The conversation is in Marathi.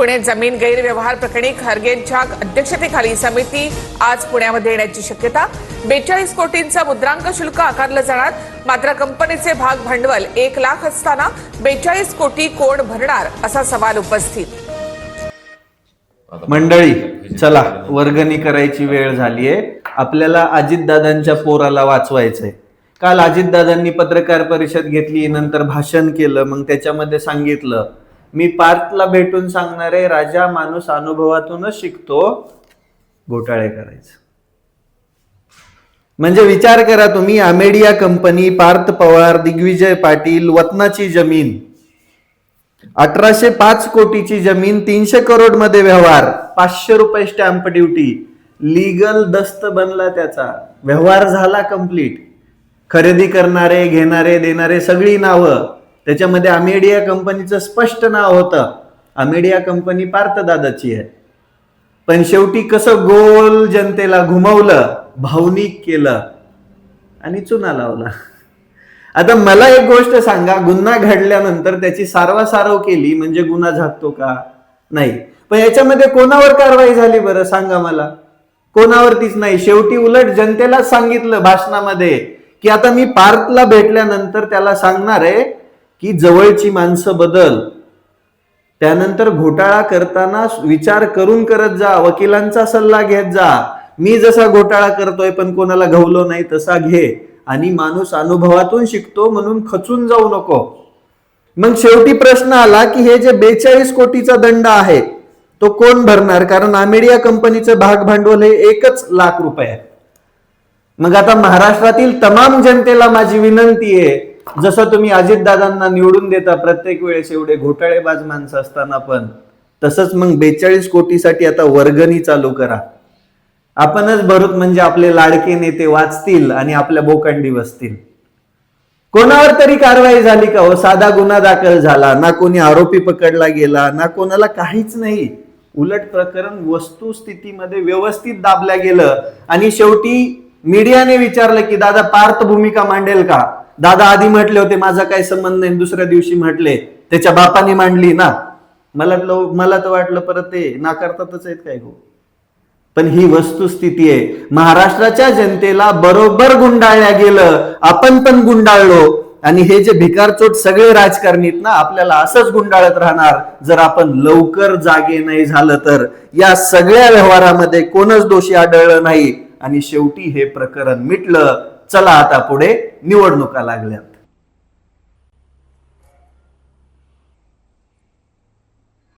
पुणे जमीन गैरव्यवहार प्रकरणी खारगेंच्या अध्यक्षतेखाली समिती आज पुण्यामध्ये येण्याची शक्यता. बेचाळीस कोटींचा मुद्रांक शुल्क आकारलं जाणार. मात्र कंपनीचे भाग भांडवल एक लाख असताना बेचाळीस कोटी कोण भरणार असा सवाल उपस्थित. मंडळी चला वर्गणी करायची वेळ झालीये. आपल्याला अजितदादांच्या पोराला वाचवायचंय. काल अजितदादांनी पत्रकार परिषद घेतली नंतर भाषण केलं मग त्याच्यामध्ये सांगितलं मी पार्थला भेटून सांगणार आहे राजा माणूस अनुभवातूनच शिकतो घोटाळे करायचं. म्हणजे विचार करा तुम्ही अमेडिया कंपनी पार्थ पवार दिग्विजय पाटील वतनाची जमीन. अठराशे पाच कोटीची जमीन तीनशे करोडमध्ये व्यवहार पाचशे रुपये स्टॅम्प ड्युटी. लीगल दस्त बनला त्याचा. व्यवहार झाला कंप्लीट. खरेदी करणारे घेणारे देणारे सगळी नावं. त्याच्यामध्ये अमेडिया कंपनीचं स्पष्ट नाव होतं. अमेडिया कंपनी पार्थदादाची आहे. पण शेवटी कसं गोल जनतेला घुमवलं भावनिक केलं आणि चुना लावला. आता मला एक गोष्ट सांगा गुन्हा घडल्यानंतर त्याची सारवासारव केली म्हणजे गुन्हा झाकतो का? नाही. पण याच्यामध्ये कोणावर कारवाई झाली बरं? सांगा मला. कोणावरतीच नाही. शेवटी उलट जनतेला सांगितलं भाषणामध्ये की आता मी पार्थला भेटल्यानंतर त्याला सांगणार आहे की जवळची माणसं बदल. त्यानंतर घोटाळा करताना विचार करून करत जा वकिलांचा सल्ला घेत जा. मी जसा घोटाळा करतोय पण कोणाला घवलो नाही तसा घे. आणि माणूस अनुभवातून शिकतो म्हणून खचून जाऊ नको. मग शेवटी प्रश्न आला की हे जे बेचाळीस कोटीचा दंड आहे तो कोण भरणार? कारण आमेडिया कंपनीचं भाग भांडवल हे एकच लाख रुपये आहे. मग आता महाराष्ट्रातील तमाम जनतेला माझी विनंती आहे जसं तुम्ही अजितदादांना निवडून देता प्रत्येक वेळेस एवढे घोटाळेबाज माणसं असताना पण तसंच मग बेचाळीस कोटीसाठी आता वर्गणी चालू करा. आपणच भरूत म्हणजे आपले लाडके नेते वाचतील आणि आपल्या बोकांडी बसतील. कोणावर तरी कारवाई झाली का हो? साधा गुन्हा दाखल झाला ना कोणी आरोपी पकडला गेला ना कोणाला काहीच नाही. उलट प्रकरण वस्तुस्थितीमध्ये व्यवस्थित दाबल्या गेलं आणि शेवटी मीडियाने विचारलं की दादा पार्थ भूमिका मांडेल का? दादा आधी म्हटले होते माझा काही संबंध नाही दुसऱ्या दिवशी म्हटले. त्याच्या बापाने मांडली ना. मला मला तर वाटलं परत ते नाकारतातच आहेत काय हो. पण ही वस्तुस्थिती आहे. महाराष्ट्राच्या जनतेला बरोबर गुंडाळल्या गेलं. आपण पण गुंडाळलो. आणि हे जे भिकारचोट सगळे राजकारणीत ना आपल्याला असंच गुंडाळत राहणार. जर आपण लवकर जागे नाही झालं तर. या सगळ्या व्यवहारामध्ये कोणच दोषी आढळलं नाही. आणि शेवटी हे प्रकरण मिटलं. चला आता पुढे निवडणुका लागल्या.